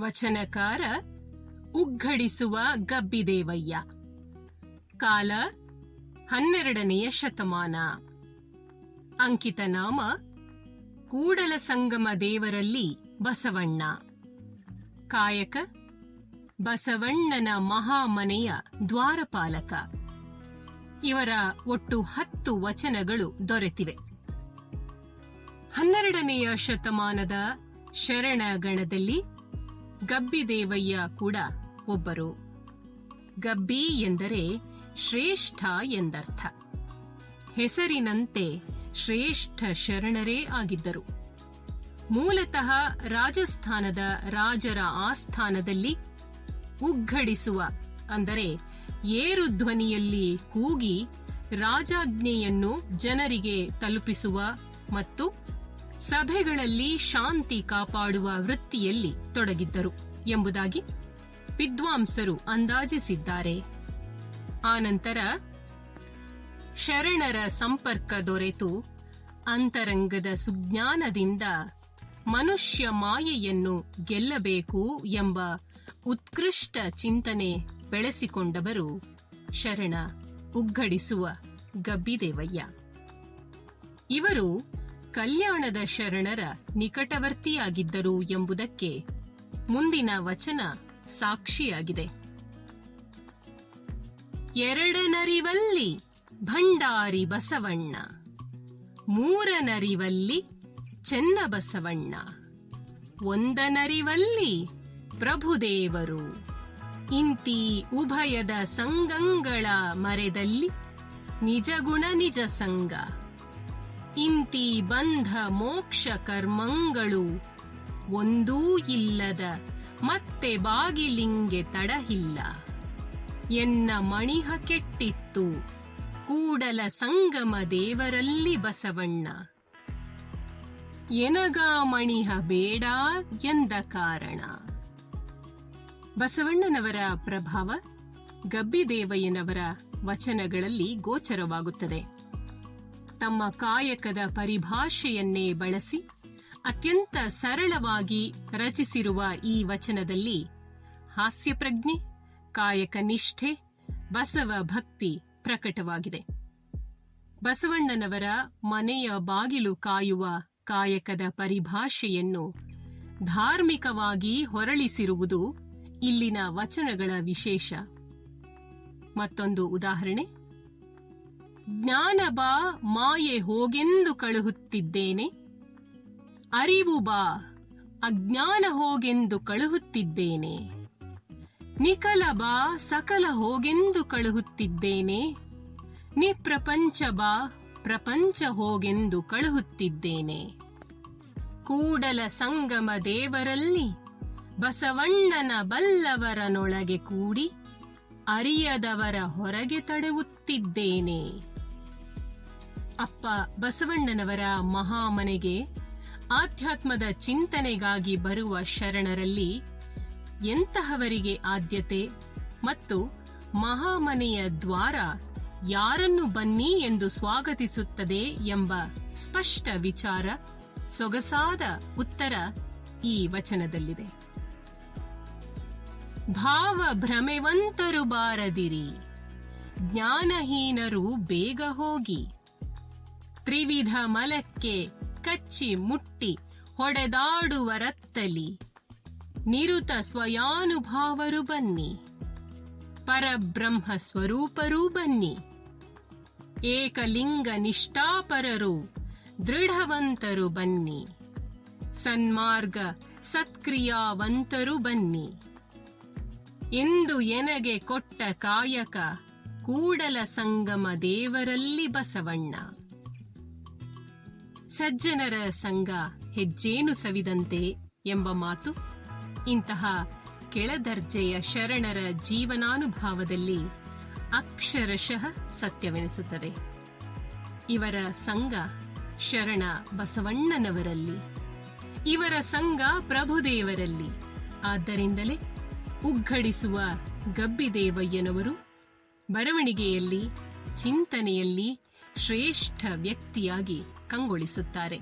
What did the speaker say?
ವಚನಕಾರ ಉಗ್ಗಡಿಸುವ ಗಬ್ಬಿದೇವಯ್ಯ. ಕಾಲ ಹನ್ನೆರಡನೆಯ ಶತಮಾನ. ಅಂಕಿತ ನಾಮ ಕೂಡಲ ಸಂಗಮ ದೇವರಲ್ಲಿ ಬಸವಣ್ಣ. ಕಾಯಕ ಬಸವಣ್ಣನ ಮಹಾಮನೆಯ ದ್ವಾರಪಾಲಕ. ಇವರ ಒಟ್ಟು ಹತ್ತು ವಚನಗಳು ದೊರೆತಿವೆ. ಹನ್ನೆರಡನೆಯ ಶತಮಾನದ ಶರಣಗಣದಲ್ಲಿ ಗಬ್ಬಿದೇವಯ್ಯ ಕೂಡ ಒಬ್ಬರು. ಗಬ್ಬಿ ಎಂದರೆ ಶ್ರೇಷ್ಠ ಎಂದರ್ಥ. ಹೆಸರಿನಂತೆ ಶ್ರೇಷ್ಠ ಶರಣರೇ ಆಗಿದ್ದರು. ಮೂಲತಃ ರಾಜಸ್ಥಾನದ ರಾಜರ ಆಸ್ಥಾನದಲ್ಲಿ ಉಗ್ಗಡಿಸುವ ಅಂದರೆ ಏರು ಧ್ವನಿಯಲ್ಲಿ ಕೂಗಿ ರಾಜಾಜ್ಞೆಯನ್ನು ಜನರಿಗೆ ತಲುಪಿಸುವ ಮತ್ತು ಸಭೆಗಳಲ್ಲಿ ಶಾಂತಿ ಕಾಪಾಡುವ ವೃತ್ತಿಯಲ್ಲಿ ತೊಡಗಿದ್ದರು ಎಂಬುದಾಗಿ ವಿದ್ವಾಂಸರು ಅಂದಾಜಿಸಿದ್ದಾರೆ. ಆನಂತರ ಶರಣರ ಸಂಪರ್ಕ ದೊರೆತು. ಅಂತರಂಗದ ಸುಜ್ಞಾನದಿಂದ ಮನುಷ್ಯ ಮಾಯೆಯನ್ನು ಗೆಲ್ಲಬೇಕು ಎಂಬ ಉತ್ಕೃಷ್ಟ ಚಿಂತನೆ ಬೆಳೆಸಿಕೊಂಡವರು ಶರಣ ಉಗ್ಗಡಿಸುವ ಗಬ್ಬಿದೇವಯ್ಯ. ಇವರು ಕಲ್ಯಾಣದ ಶರಣರ ನಿಕಟವರ್ತಿಯಾಗಿದ್ದರು ಎಂಬುದಕ್ಕೆ ಮುಂದಿನ ವಚನ ಸಾಕ್ಷಿಯಾಗಿದೆ. ಎರಡನರಿವಲ್ಲಿ ಭಂಡಾರಿ ಬಸವಣ್ಣ, ಮೂರನರಿವಲ್ಲಿ ಚೆನ್ನಬಸವಣ್ಣ ಒಂದನರಿವಲ್ಲಿ ಪ್ರಭುದೇವರು. ಇಂತಿ ಉಭಯದ ಸಂಗಂಗಳ ಮರೆದಲ್ಲಿ ನಿಜಗುಣ ನಿಜ ಸಂಗ. ಇಂತಿ ಬಂಧ ಮೋಕ್ಷ ಕರ್ಮಂಗಳು ಒಂದೂ ಇಲ್ಲದ ಮತ್ತೆ ಬಾಗಿಲಿಂಗೆ ತಡಹಿಲ್ಲ. ಎನ್ನ ಮಣಿಹ ಕೆಟ್ಟಿತ್ತು ಕೂಡಲ ಸಂಗಮ ದೇವರಲ್ಲಿ ಬಸವಣ್ಣ. ಎನಗಾ ಮಣಿಹ ಬೇಡ ಎಂದ ಕಾರಣ. ಬಸವಣ್ಣನವರ ಪ್ರಭಾವ ಗಬ್ಬಿದೇವಯ್ಯನವರ ವಚನಗಳಲ್ಲಿ ಗೋಚರವಾಗುತ್ತದೆ. ತಮ್ಮ ಕಾಯಕದ ಪರಿಭಾಷೆಯನ್ನೇ ಬಳಸಿ ಅತ್ಯಂತ ಸರಳವಾಗಿ ರಚಿಸಿರುವ ಈ ವಚನದಲ್ಲಿ ಹಾಸ್ಯಪ್ರಜ್ಞೆ, ಕಾಯಕ ನಿಷ್ಠೆ, ಬಸವ ಭಕ್ತಿ ಪ್ರಕಟವಾಗಿದೆ. ಬಸವಣ್ಣನವರ ಮನೆಯ ಬಾಗಿಲು ಕಾಯುವ ಕಾಯಕದ ಪರಿಭಾಷೆಯನ್ನು ಧಾರ್ಮಿಕವಾಗಿ ಹೊರಳಿಸಿರುವುದು ಇಲ್ಲಿನ ವಚನಗಳ ವಿಶೇಷ. ಮತ್ತೊಂದು ಉದಾಹರಣೆ. ಜ್ಞಾನ ಬಾ ಮಾಯೆ ಹೋಗೆಂದು ಕಳುಹುತ್ತಿದ್ದೇನೆ. ಅರಿವು ಬಾ, ಅಜ್ಞಾನ ಹೋಗೆಂದು ಕಳುಹುತ್ತಿದ್ದೇನೆ. ನಿಖಲ ಬಾ, ಸಕಲ ಹೋಗೆಂದು ಕಳುಹುತ್ತಿದ್ದೇನೆ. ನಿಪ್ರಪಂಚ ಬಾ, ಪ್ರಪಂಚ ಹೋಗೆಂದು ಕಳುಹುತ್ತಿದ್ದೇನೆ. ಕೂಡಲ ಸಂಗಮ ದೇವರಲ್ಲಿ ಬಸವಣ್ಣನ ಬಲ್ಲವರನೊಳಗೆ ಕೂಡಿ ಅರಿಯದವರ ಹೊರಗೆ ತಡೆಯುತ್ತಿದ್ದೇನೆ ಅಪ್ಪ ಬಸವಣ್ಣನವರ ಮಹಾಮನೆಗೆ ಆಧ್ಯಾತ್ಮದ ಚಿಂತನೆಗಾಗಿ ಬರುವ ಶರಣರಲ್ಲಿ ಎಂತಹವರಿಗೆ ಆದ್ಯತೆ ಮತ್ತು ಮಹಾಮನೆಯ ದ್ವಾರ ಯಾರನ್ನು ಬನ್ನಿ ಎಂದು ಸ್ವಾಗತಿಸುತ್ತದೆ ಎಂಬ ಸ್ಪಷ್ಟ ವಿಚಾರ ಸೊಗಸಾದ ಉತ್ತರ ಈ ವಚನದಲ್ಲಿದೆ. ಭಾವ ಭ್ರಮೆವಂತರು ಬಾರದಿರಿ, ಜ್ಞಾನಹೀನರು ಬೇಗ ಹೋಗಿ. ತ್ರಿವಿಧ ಮಲಕ್ಕೆ ಕಚ್ಚಿ ಮುಟ್ಟಿ ಹೊಡೆದಾಡುವರತ್ತಲಿ ನಿರುತ ಸ್ವಯಾನುಭಾವರು ಬನ್ನಿ. ಪರಬ್ರಹ್ಮ ಸ್ವರೂಪರೂ ಬನ್ನಿ. ಏಕಲಿಂಗ ನಿಷ್ಠಾಪರರು ದೃಢವಂತರು ಬನ್ನಿ. ಸನ್ಮಾರ್ಗ ಸತ್ಕ್ರಿಯಾವಂತರು ಬನ್ನಿ. ಎಂದು ಎನಗೆ ಕೊಟ್ಟ ಕಾಯಕ ಕೂಡಲ ಸಂಗಮ ದೇವರಲ್ಲಿ ಬಸವಣ್ಣ. ಸಜ್ಜನರ ಸಂಘ ಹೆಜ್ಜೇನು ಸವಿದಂತೆ ಎಂಬ ಮಾತು ಇಂತಹ ಕೆಳದರ್ಜೆಯ ಶರಣರ ಜೀವನಾನುಭಾವದಲ್ಲಿ ಅಕ್ಷರಶಃ ಸತ್ಯವೆನಿಸುತ್ತದೆ. ಇವರ ಸಂಘ ಶರಣ ಬಸವಣ್ಣನವರಲ್ಲಿ, ಇವರ ಸಂಘ ಪ್ರಭುದೇವರಲ್ಲಿ. ಆದ್ದರಿಂದಲೇ ಉಗ್ಗಡಿಸುವ ಗಬ್ಬಿದೇವಯ್ಯನವರು ಬರವಣಿಗೆಯಲ್ಲಿ, ಚಿಂತನೆಯಲ್ಲಿ ಶ್ರೇಷ್ಠ ವ್ಯಕ್ತಿಯಾಗಿ ಕಂಗೊಳಿಸುತ್ತಾರೆ